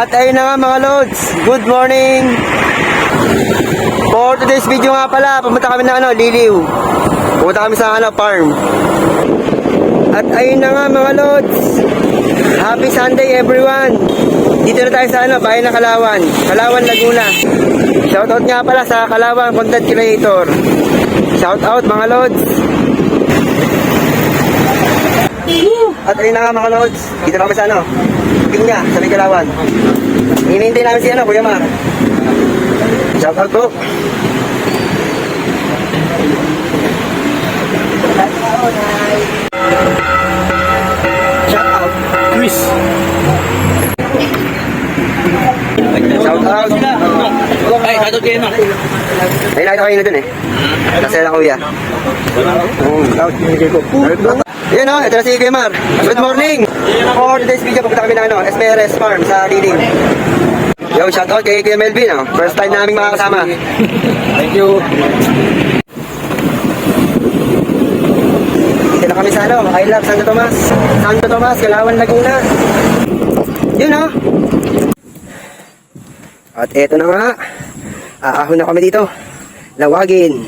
At ayun na nga mga lods, good morning! For today's video nga pala, pumunta kami ng ano, Liliw. Pumunta kami sa ano, farm. At ayun na nga mga lods, happy Sunday everyone! Dito na tayo sa ano, bayan ng Kalawan, Kalawan, Laguna. Shoutout nga pala sa Kalawan Content Creator. Shoutout mga lods! At ayun na nga mga lods, dito na kami sa ano, Pinya, sa may Kalawan. Hinihintay namin si ano, Kuya Mar. Shout out po. Shout out. Chris. Shout out. Ay, kayo na. Ay, nakita kayo na dun eh. Nasa lang kuya. Oo, shout out. Yun o, ito na si Mar. Good morning! For today's video, pupunta kami ng ano, SPRS Farm sa Liling. Yo, shout out kay Kuya Melvin. Oh. First time naming makakasama. Thank you. Dito na kami sa ano, I love Santo Tomas. Santo Tomas, Kalawan, Laguna. Yun o. At eto na nga. Aahon na kami dito. Lawagin.